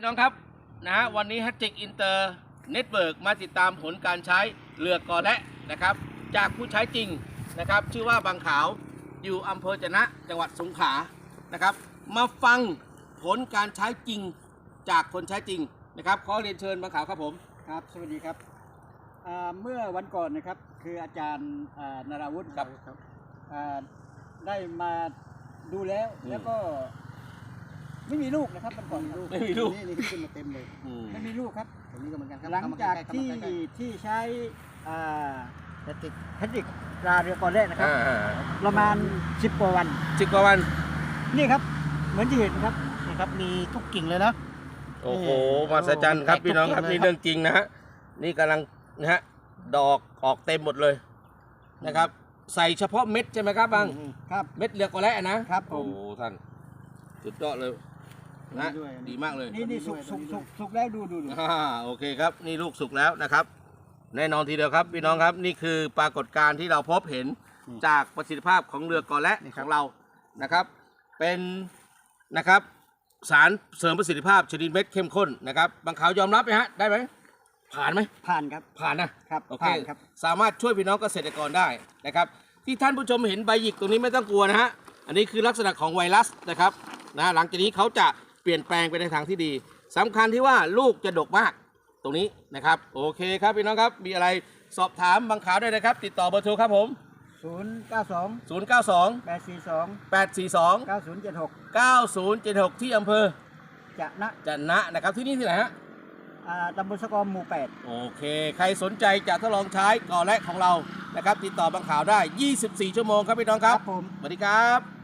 พี่น้องครับนะฮะวันนี้แฮตติกอินเตอร์เน็ตเวิร์กมาติดตามผลการใช้เรือกอและนะครับ จากผู้ใช้จริงนะครับ ชื่อว่าบางขาวอยู่อำเภอจะนะจังหวัดสงขลานะครับ มาฟังผลการใช้จริงจากคนใช้จริงนะครับ ขอเรียนเชิญบางขาวครับผมครับสวัสดีครับอ่าเมื่อวันก่อนนะครับคืออาจารย์อ่านาราวุฒิครับอ่าได้มาดูแล้วอืมแล้วก็ ไม่มีลูกนะครับวันก่อนไม่มีลูก นี่นี่ขึ้นมาเต็มเลยอืม ไม่มีลูกครับ ตรงนี้ก็เหมือนกันครับหลังจากเข้มที่ใกล้ๆที่ใช้อ่าเทคนิคเทคนิคปลาเรือก่อนแรกนะครับ อ่าประมาณ 10กว่าวัน สิบกว่าวัน นี่ครับ เหมือนที่เห็นครับนี่ครับมีทุกกิ่งเลยนะ โอ้โหนี่มาสจันครับโอ้พี่น้องครับแปลกทุกนี่กิ่งเลยเรื่องจริงนะฮะ นี่กำลังนะฮะ ดอกออกเต็มหมดเลยนะครับ ใส่เฉพาะเม็ดใช่ไหมครับบางครับ เม็ดเรือกอและนะครับผม โอ้โหท่าน สุดยอดเลย นะนี่ด้วยดีมากเลยนี่นี่สุกสุกสุกสุกแล้วดูดูดูอ่าโอเคครับ นี่ลูกสุกแล้วนะครับ แน่นอนทีเดียวครับพี่น้องครับ นี่คือปรากฏการณ์ที่เราพบเห็นจากประสิทธิภาพของเรือกอและของเรานะครับ เป็นนะครับสารเสริมประสิทธิภาพชนิดเม็ดเข้มข้นนะครับบางขาวยอมรับไหมฮะได้ไหมผ่านไหมผ่านครับผ่านนะครับโอเคผ่านครับสามารถช่วยพี่น้องเกษตรกรได้นะครับ ที่ท่านผู้ชมเห็นใบหยิกตรงนี้ไม่ต้องกลัวนะฮะอันนี้คือลักษณะของไวรัสนะครับนะหลังจากนี้เขาจะ เปลี่ยนแปลงไปในทางที่ดีสำคัญที่ว่าลูกจะดกมากตรงนี้นะครับ โอเคครับพี่น้องครับมีอะไรสอบถามบางขาวได้นะครับ ติดต่อเบอร์โทรครับผมศูนย์เก้าสอง092แปดสี่สอง842เก้าศูนย์เจ็ดหก9076 ที่อำเภอจะนะจันนะนะครับที่นี่ที่ไหนฮะอ่าตำบลสกอมหมู่แปดโอเค ใครสนใจจะทดลองใช้ก่อและของเรานะครับ ติดต่อบางข่าวได้ 24 ชั่วโมงครับพี่น้องครับผมสวัสดีครับ